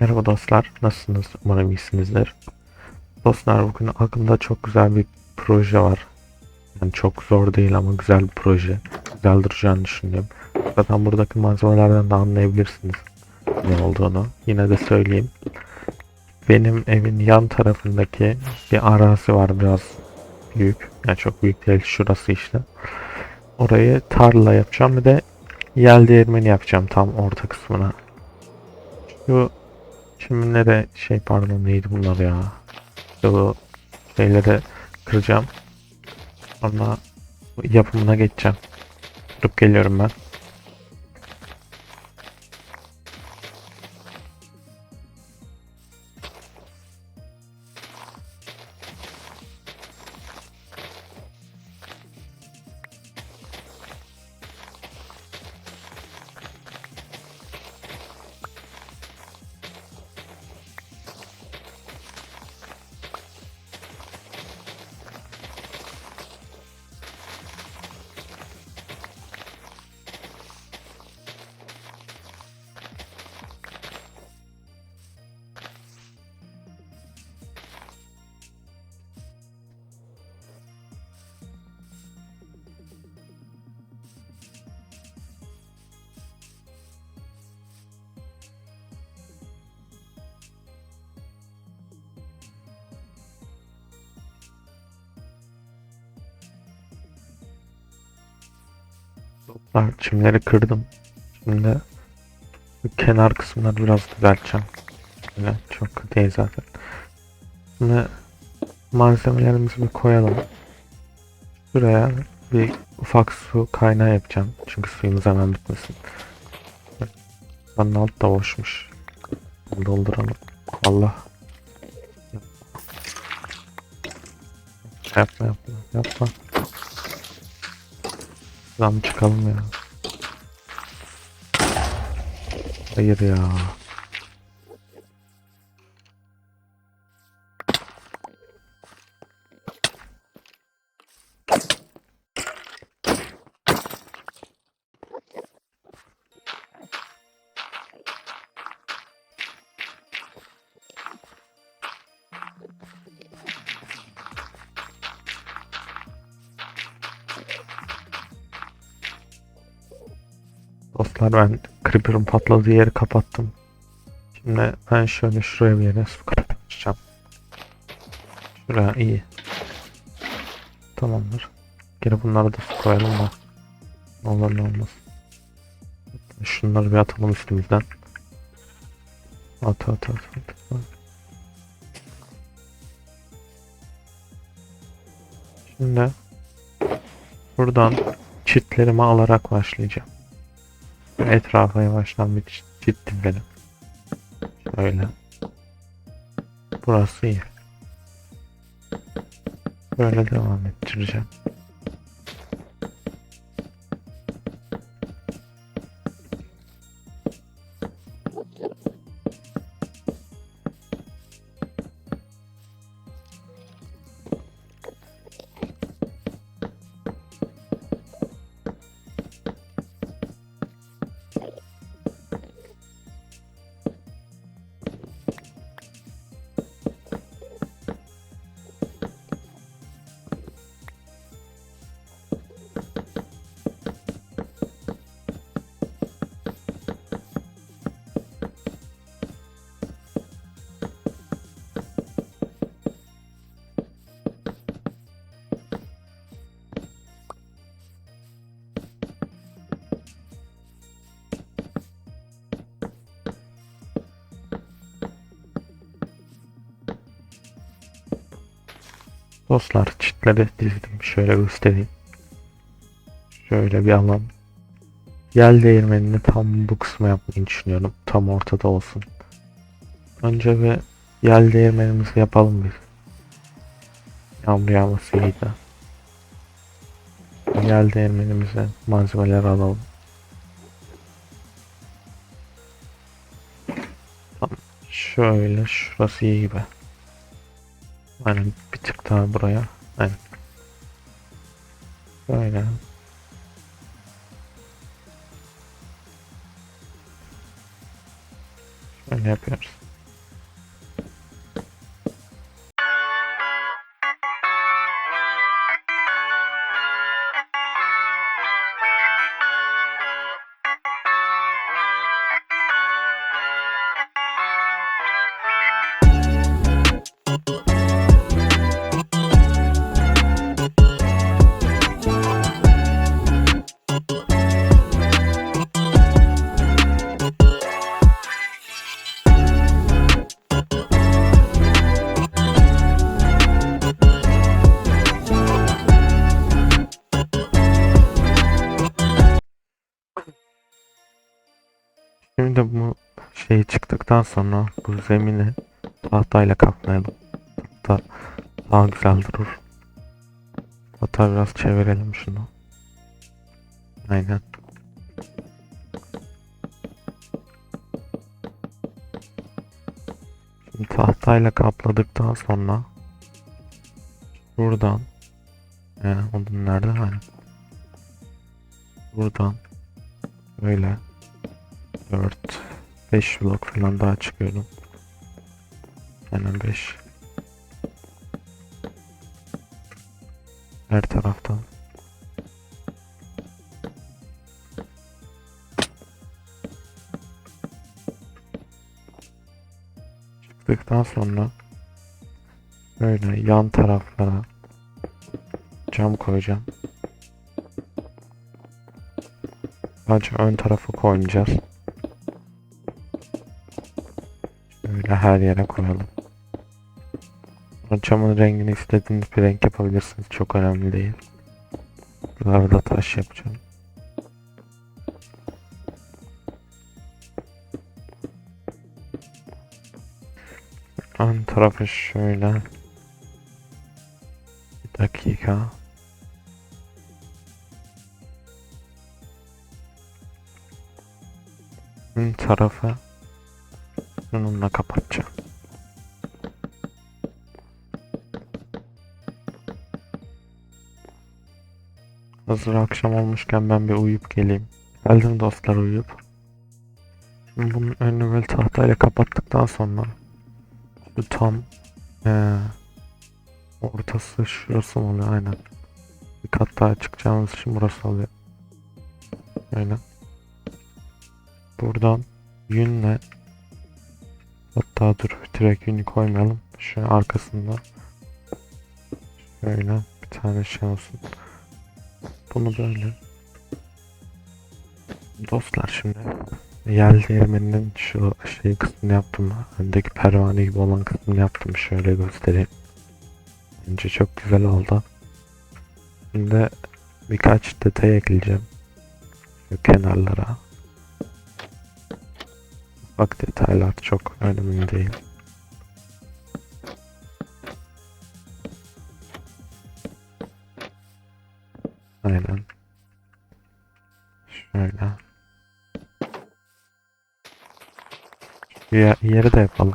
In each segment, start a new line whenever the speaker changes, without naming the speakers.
Merhaba dostlar, nasılsınız? Umarım iyisinizdir. Dostlar bugün aklımda çok güzel bir proje var. Yani çok zor değil ama güzel bir proje. Güzel duracağını düşünüyorum. Zaten buradaki malzemelerden de anlayabilirsiniz ne olduğunu. Yine de söyleyeyim. Benim evin yan tarafındaki bir arazi var biraz büyük. Yani çok büyük değil şurası işte. Orayı tarla yapacağım bir de yel değirmeni yapacağım tam orta kısmına. Şu çimenlere şey pardon neydi bunlar ya. Şu şeyleri kıracağım. Sonra yapımına geçeceğim. Durup geliyorum ben. Dostlar çimleri kırdım. Şimdi kenar kısımları biraz düzelteceğim. Öyle çok değil zaten. Şimdi malzemelerimizi bir koyalım. Şuraya bir ufak su kaynağı yapacağım. Çünkü suyumuz hemen bitmesin. Buranın alt da boşmuş. Dolduralım. Allah. Yapma yapma yapma. Buradan çıkalım ya. Hayır ya. Dostlar ben Creeper'ın patladığı yeri kapattım. Şimdi ben şöyle şuraya bir yere su kapatacağım. Şuraya iyi. Tamamdır. Geri bunlara da koyalım da. Ne olur ne olmaz. Şunları bir atalım üstümüzden. At at at. at. Şimdi buradan çitlerimi alarak başlayacağım. Etrafa yavaştan bir çit- çit dizelim. Şöyle. Burası iyi. Böyle devam ettireceğim. Dostlar çitleri dizdim. Şöyle göstereyim. Şöyle bir alan. Yel değirmenini tam bu kısma yapmayı düşünüyorum. Tam ortada olsun. Önce bir yel değirmenimizi yapalım bir. Yağmur yağması iyiydi. Yel değirmenimize malzemeler alalım. Şöyle şurası iyi gibi. Aynen bir tık daha buraya. Aynen. Böyle. Şöyle yapıyoruz. Şimdi bu şey çıktıktan sonra bu zemini tahtayla kaplayalım. Tahta daha güzel durur. Hatta biraz çevirelim şunu. Aynen. Şimdi tahtayla kapladıktan sonra buradan ee, odun nerede? Aynen. Buradan böyle 4 5 blok falan daha çıkıyorum. Aynen 5 Her taraftan Çıktıktan sonra böyle yan taraflara cam koyacağım. Sadece ön tarafı koymayacağız. Her yere koyalım. Camın rengini istediğiniz bir renk yapabilirsiniz. Çok önemli değil. Buralarda da taş yapacağım. Ön tarafı şöyle. Bir dakika. Ön tarafı bununla kapatacağım. Hazır akşam olmuşken ben bir uyuyup geleyim. Geldim dostlar uyuyup. Şimdi bunun önünü böyle tahtayla kapattıktan sonra şu tam eee, ortası şurası mı oluyor aynen. Bir kat daha çıkacağımız için burası oluyor. Öyle. Buradan yünle hatta dur direkt yünü koymayalım. Şu arkasında şöyle bir tane şey olsun. Bunu böyle. Dostlar şimdi yel değirmeninin şu şey kısmını yaptım. Öndeki pervane gibi olan kısmını yaptım. Şöyle göstereyim. Bence çok güzel oldu. Şimdi birkaç detay ekleyeceğim. Şu kenarlara. Bak detaylar çok önemli değil. Aynen. Şöyle. Ye- yeri de yapalım.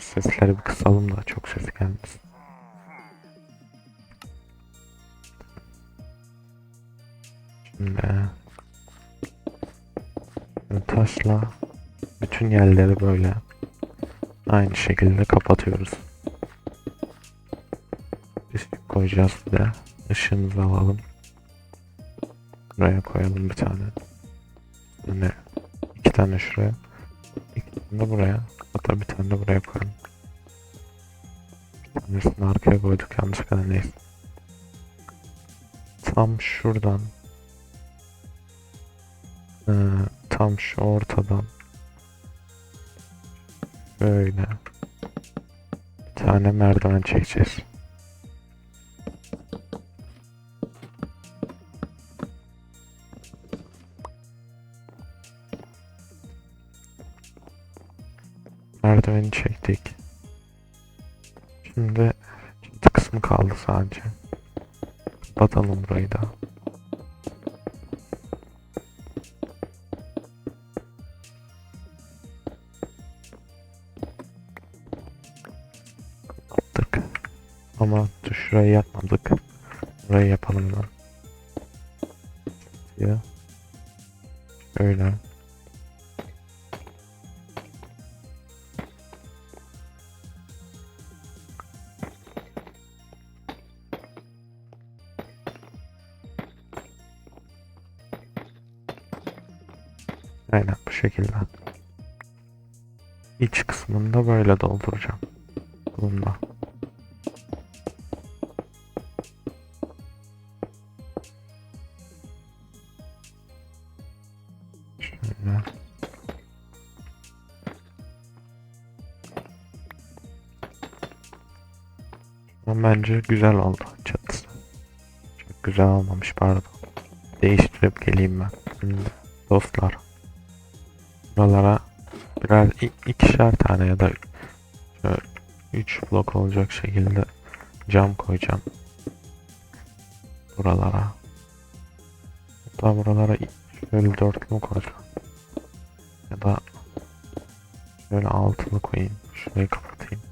Sesleri bir kısalım da çok ses gelmesin. Şimdi şimdi taşla bütün yerleri böyle aynı şekilde kapatıyoruz. Işık koyacağız bir de. Işığımızı alalım. Buraya koyalım bir tane. Yani iki tane şuraya. iki tane de buraya. Hatta bir tane de buraya koyalım. Bir tanesini arkaya koyduk yanlışlıkla neyse. Tam şuradan ee, tam şu ortadan böyle bir tane merdiven çekeceğiz. Merdiveni çektik. Şimdi kısmı kaldı sadece. Kapatalım burayı da. Ama dur şurayı yapmadık. Burayı yapalım da. Ya. Öyle. Aynen bu şekilde. İç kısmını da böyle dolduracağım. Bununla. Bence güzel oldu çatısı. güzel olmamış pardon. Değiştirip geleyim ben. Şimdi dostlar. Buralara birer ikişer tane ya da şöyle 3 blok olacak şekilde cam koyacağım. Buralara. Hatta buralara şöyle dörtlü koyacağım? Ya da şöyle altılı koyayım. Şurayı kapatayım.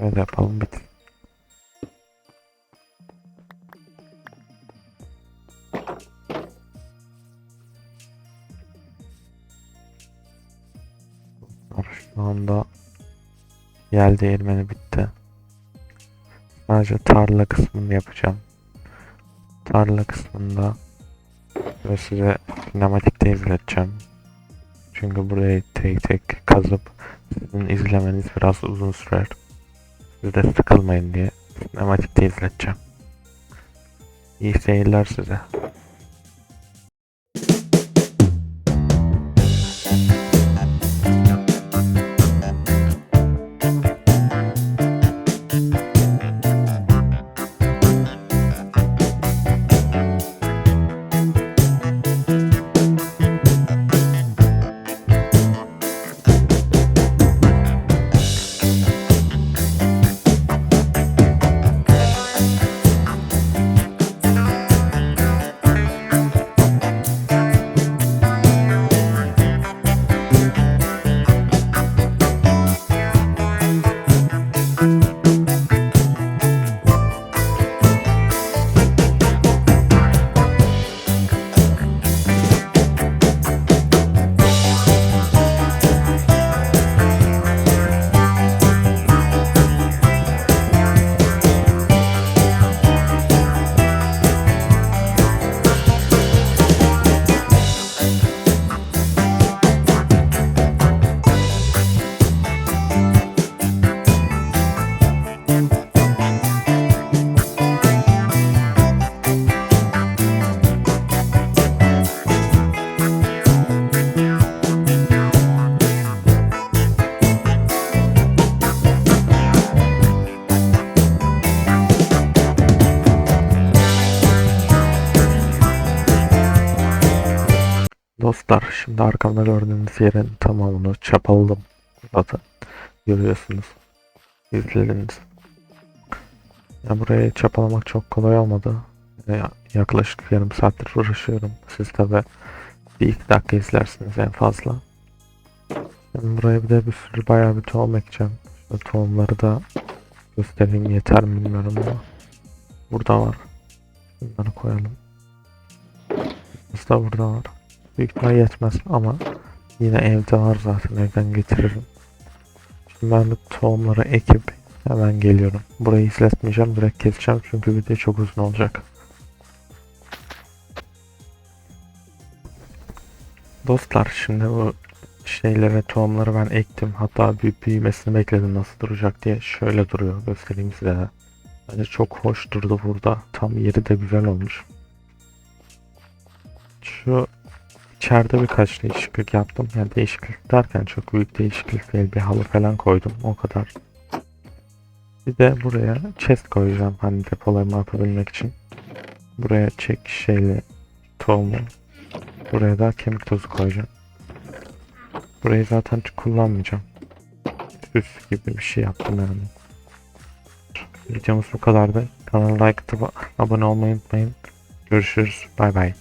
Şöyle yapalım bit. Şu anda yel değirmeni bitti. Sadece tarla kısmını yapacağım. Tarla kısmında ve size sinematikte izleteceğim. Çünkü burayı tek tek kazıp sizin izlemeniz biraz uzun sürer. Siz de sıkılmayın diye sinematikte izleteceğim. İyi seyirler size. Dostlar şimdi arkamda gördüğünüz yerin tamamını çapaladım. Zaten görüyorsunuz. İzlediniz. Ya burayı çapalamak çok kolay olmadı. Ya- yaklaşık yarım saattir uğraşıyorum. Siz tabi bir iki dakika izlersiniz en fazla. Şimdi buraya bir de bir sürü bayağı bir tohum ekeceğim. Şu tohumları da göstereyim yeter mi bilmiyorum ama. Burada var. Bunları koyalım. Burada burada var. Büyük ihtimal yetmez ama yine evde var zaten evden getiririm. Şimdi ben bu tohumları ekip hemen geliyorum. Burayı izletmeyeceğim direkt keseceğim çünkü video çok uzun olacak. Dostlar şimdi bu şeylere tohumları ben ektim. Hatta büyük büyümesini bekledim nasıl duracak diye. Şöyle duruyor göstereyim size. Bence çok hoş durdu burada. Tam yeri de güzel olmuş. Şu İçeride birkaç değişiklik yaptım. Yani değişiklik derken çok büyük değişiklik değil. Bir halı falan koydum. O kadar. Bir de buraya chest koyacağım. Hani depolama yapabilmek için. Buraya çek şeyli tohumu. Buraya da kemik tozu koyacağım. Burayı zaten kullanmayacağım. Süs gibi bir şey yaptım yani. Videomuz bu kadardı. Kanala like atıp abone olmayı unutmayın. Görüşürüz. Bay bay.